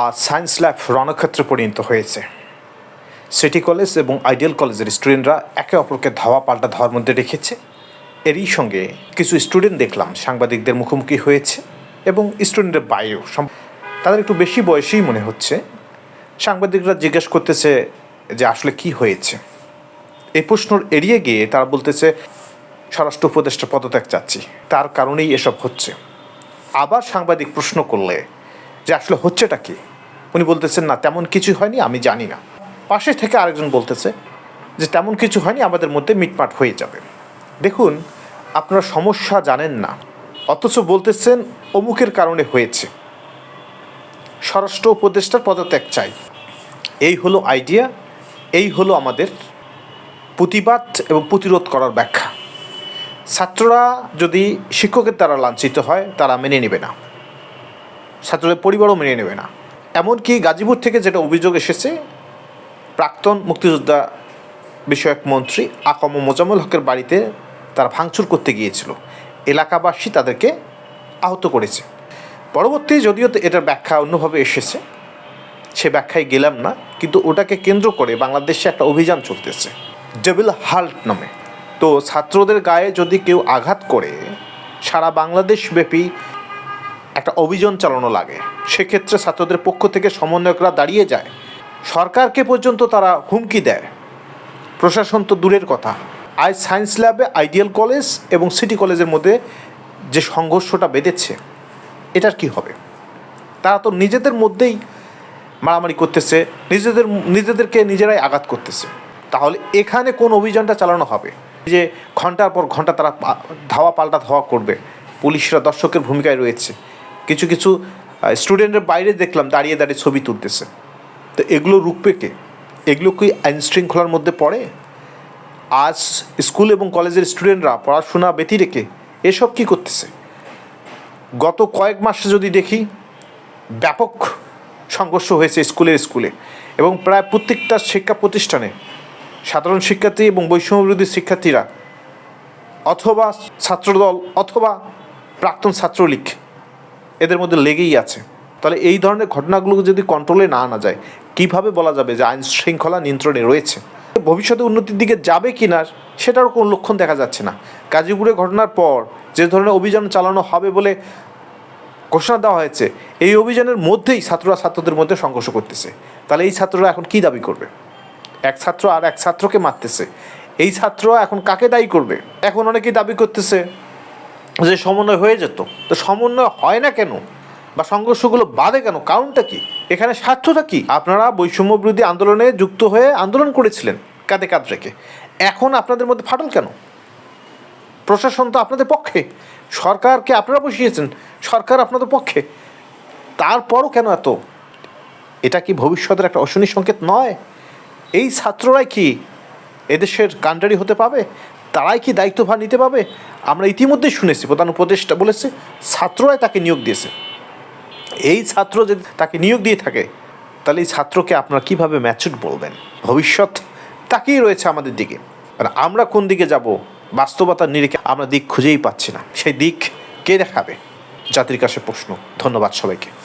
আজ science lab রণক্ষেত্রে পরিণত হয়েছে। সিটি কলেজ এবং আইডিয়াল কলেজের স্টুডেন্টরা একে অপরকে ধাওয়া পাল্টা ধাওয়ার মধ্যে রেখেছে। এরই সঙ্গে কিছু স্টুডেন্ট দেখলাম সাংবাদিকদের মুখোমুখি হয়েছে এবং স্টুডেন্টের বাইরেও তাদের একটু বেশি বয়সেই মনে হচ্ছে। সাংবাদিকরা জিজ্ঞেস করতেছে যে আসলে কি হয়েছে। এই প্রশ্ন এড়িয়ে গিয়ে তারা বলতেছে, স্বরাষ্ট্র উপদেষ্টা পদত্যাগ চাচ্ছি। তার কারণেই এসব হচ্ছে। আবার সাংবাদিক প্রশ্ন করলে যে আসলে হচ্ছেটা কি? উনি বলতেছেন, না, তেমন কিছু হয়নি, আমি জানি না। পাশে থেকে আরেকজন বলতেছে যে, তেমন কিছু হয়নি, আমাদের মধ্যে মিটমাট হয়ে যাবে। দেখুন, আপনারা সমস্যা জানেন না, অথচ বলতেছেন অমুকের কারণে হয়েছে। স্বরাষ্ট্র উপদেষ্টার পদত্যাগ চাই। এই হলো আইডিয়া, এই হলো আমাদের প্রতিবাদ এবং প্রতিরোধ করার ব্যাখ্যা। ছাত্ররা যদি শিক্ষকের দ্বারা লাঞ্ছিত হয়, তারা মেনে নেবে না। ছাত্রদের পরিবারও মেনে নেবে না। এমনকি গাজীপুর থেকে যেটা অভিযোগ এসেছে, প্রাক্তন মুক্তিযোদ্ধা বিষয়ক মন্ত্রী আকম মোজাম্মল হকের বাড়িতে তারা ভাঙচুর করতে গিয়েছিল। এলাকাবাসী তাদেরকে আহত করেছে। পরবর্তী যদিও এটার ব্যাখ্যা অন্যভাবে এসেছে, সে ব্যাখ্যায় গেলাম না, কিন্তু ওটাকে কেন্দ্র করে বাংলাদেশে একটা অভিযান চলতেছে ডেভিল হাল্ট নামে। তো ছাত্রদের গায়ে যদি কেউ আঘাত করে, সারা বাংলাদেশ ব্যাপী একটা অভিযান চালানো লাগে। সেক্ষেত্রে ছাত্রদের পক্ষ থেকে সমন্বয়করা দাঁড়িয়ে যায়। সরকারকে পর্যন্ত তারা হুমকি দেয়। প্রশাসন তো দূরের কথা। আজ সায়েন্স ল্যাবে, আইডিয়াল কলেজ এবং সিটি কলেজের মধ্যে যে সংঘর্ষটা বেঁধেছে, এটার কি হবে? তারা তো নিজেদের মধ্যেই মারামারি করতেছে, নিজেদের, নিজেদেরকে নিজেরাই আঘাত করতেছে। তাহলে এখানে কোন অভিযানটা চালানো হবে? যে ঘণ্টার পর ঘণ্টা তারা ধাওয়া পাল্টা ধাওয়া করবে। পুলিশরা দর্শকের ভূমিকায় রয়েছে। কিছু কিছু স্টুডেন্টের বাইরে দেখলাম দাঁড়িয়ে দাঁড়িয়ে ছবি তুলতেছে। তো এগুলো রুখবে কে? এগুলো কি আইন শৃঙ্খলার মধ্যে পড়ে? আজ স্কুল এবং কলেজের স্টুডেন্টরা পড়াশোনা ব্যতি রেখে এসব কি করতেছে? গত কয়েক মাসে যদি দেখি, ব্যাপক সংঘর্ষ হয়েছে স্কুলে স্কুলে এবং প্রায় প্রত্যেকটা শিক্ষা প্রতিষ্ঠানে সাধারণ শিক্ষার্থী এবং বৈষম্যবিরোধী শিক্ষার্থীরা অথবা ছাত্রদল অথবা প্রাক্তন ছাত্রলীগ এদের মধ্যে লেগেই আছে। তাহলে এই ধরনের ঘটনাগুলো যদি কন্ট্রোলে না আনা যায়, কীভাবে বলা যাবে যে আইন শৃঙ্খলা নিয়ন্ত্রণে রয়েছে? ভবিষ্যতে উন্নতির দিকে যাবে কি না সেটারও কোনো লক্ষণ দেখা যাচ্ছে না। গাজীপুরে ঘটনার পর যে ধরনের অভিযান চালানো হবে বলে ঘোষণা দেওয়া হয়েছে, এই অভিযানের মধ্যেই ছাত্ররা ছাত্রদের মধ্যে সংঘর্ষ করতেছে। তাহলে এই ছাত্ররা এখন কি দাবি করবে? এক ছাত্র আর এক ছাত্রকে মারতেছে। এই ছাত্র এখন কাকে দায়ী করবে? এখন অনেকেই দাবি করতেছে যে সমন্বয় হয়ে যেত, তো সমন্বয় হয় না কেন? বা সংঘর্ষগুলো বাদে কেন? কারণটা কি? এখানে স্বার্থটা কি? আপনারা বৈষম্য বিরোধী আন্দোলনে যুক্ত হয়ে আন্দোলন করেছিলেন কাঁধে কাঁধ রেখে। এখন আপনাদের মধ্যে ফাটল কেন? প্রশাসন তো আপনাদের পক্ষে। সরকারকে আপনারা বসিয়েছেন, সরকার আপনাদের পক্ষে। তারপরও কেন এত? এটা কি ভবিষ্যতের একটা অশনি সংকেত নয়? এই ছাত্ররাই কি এদেশের কান্ডারি হতে পাবে? তারাই কি দায়িত্বভার নিতে পাবে আমরা ইতিমধ্যেই শুনেছি, প্রধান উপদেষ্টা বলেছে, ছাত্ররাই তাকে নিয়োগ দিয়েছে। এই ছাত্র যদি তাকে নিয়োগ দিয়ে থাকে, তাহলে এই ছাত্রকে আপনারা কীভাবে ম্যাচুর বলবেন? ভবিষ্যৎ তাকেই রয়েছে আমাদের দিকে। আর আমরা কোন দিকে যাব? বাস্তবতার নিরিখে আমরা দিক খুঁজেই পাচ্ছি না। সেই দিক কে দেখাবে? জাতির কাছে প্রশ্ন। ধন্যবাদ সবাইকে।